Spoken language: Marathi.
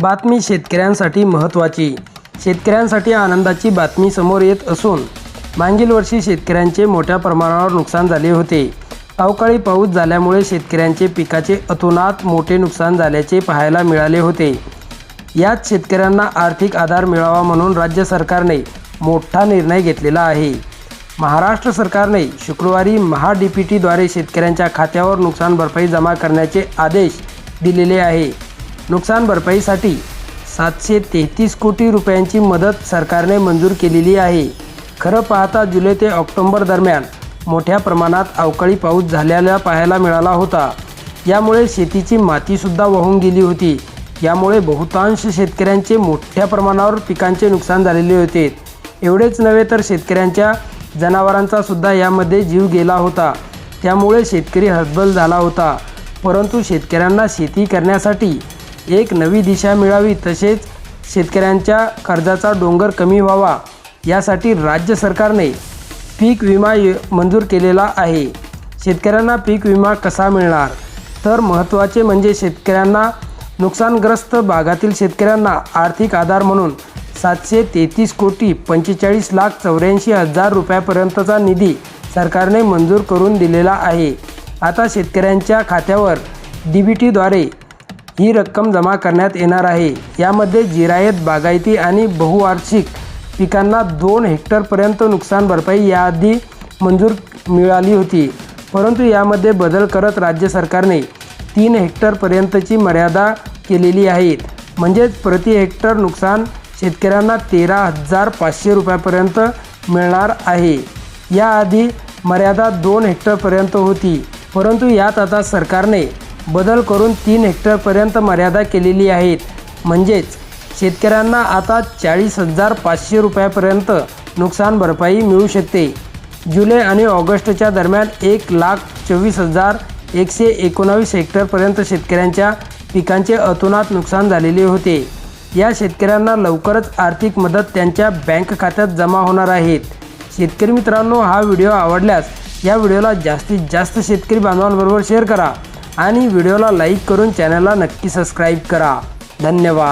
बातमी शेतकऱ्यांसाठी महत्त्वाची. शेतकऱ्यांसाठी आनंदाची बातमी समोर येत असून मागील वर्षी शेतकऱ्यांचे मोठ्या प्रमाणावर नुकसान झाले होते. अवकाळी पाऊस झाल्यामुळे शेतकऱ्यांचे पिकाचे अतोनात मोठे नुकसान झाल्याचे पाहायला मिळाले होते. यात शेतकऱ्यांना आर्थिक आधार मिळावा म्हणून राज्य सरकारने मोठा निर्णय घेतलेला आहे. महाराष्ट्र सरकारने शुक्रवारी महा डी पी टीद्वारे शेतकऱ्यांच्या खात्यावर नुकसान भरपाई जमा करण्याचे आदेश दिलेले आहे. नुकसान भरपाईसाठी सातशे तेहतीस कोटी रुपयांची मदत सरकारने मंजूर केलेली आहे. खरं पाहता जुलै ते ऑक्टोबर दरम्यान मोठ्या प्रमाणात अवकाळी पाऊस झालेला पाहायला मिळाला होता. यामुळे शेतीची मातीसुद्धा वाहून गेली होती. यामुळे बहुतांश शेतकऱ्यांचे मोठ्या प्रमाणावर पिकांचे नुकसान झालेले होते. एवढेच नव्हे तर शेतकऱ्यांच्या जनावरांचा सुद्धा यामध्ये जीव गेला होता. त्यामुळे शेतकरी हतबल झाला होता. परंतु शेतकऱ्यांना शेती करण्यासाठी एक नवी दिशा मिळावी तसेच शेतकऱ्यांच्या कर्जाचा डोंगर कमी व्हावा यासाठी राज्य सरकारने पीक विमा मंजूर केलेला आहे. शेतकऱ्यांना पीक विमा कसा मिळणार? तर महत्त्वाचे म्हणजे शेतकऱ्यांना नुकसानग्रस्त भागातील शेतकऱ्यांना आर्थिक आधार म्हणून सातशे तेहतीस कोटी पंचेचाळीस लाख चौऱ्याऐंशी हजार रुपयापर्यंतचा निधी सरकारने मंजूर करून दिलेला आहे. आता शेतकऱ्यांच्या खात्यावर डी बी टीद्वारे ही रक्कम जमा करण्यात येणार आहे. यामध्ये जिरायत बागायती आणि बहुवार्षिक पिकांना दोन हेक्टरपर्यंत नुकसान भरपाई याआधी मंजूर मिळाली होती. परंतु यामध्ये बदल करत राज्य सरकारने तीन हेक्टरपर्यंतची मर्यादा केलेली आहे म्हणजेच प्रति हेक्टर नुकसान शेतकऱ्यांना तेरा हजार पाचशे रुपयापर्यंत मिळणार आहे. याआधी मर्यादा दोन हेक्टरपर्यंत होती. परंतु यात आता सरकारने बदल करून तीन हेक्टरपर्यंत मर्यादा केलेली आहेत. म्हणजेच शेतकऱ्यांना आता चाळीस हजार पाचशे रुपयापर्यंत नुकसान भरपाई मिळू शकते. जुलै आणि ऑगस्टच्या दरम्यान एक लाख चोवीस हजार एकशे एकोणावीस हेक्टरपर्यंत शेतकऱ्यांच्या पिकांचे अतोनात नुकसान झालेले होते. या शेतकऱ्यांना लवकरच आर्थिक मदत त्यांच्या बँक खात्यात जमा होणार आहेत. शेतकरी मित्रांनो हा व्हिडिओ आवडल्यास या व्हिडिओला जास्तीत जास्त शेतकरी बांधवांबरोबर शेअर करा. आणि व्हिडिओला लाईक करून चॅनलला नक्की सबस्क्राईब करा. धन्यवाद.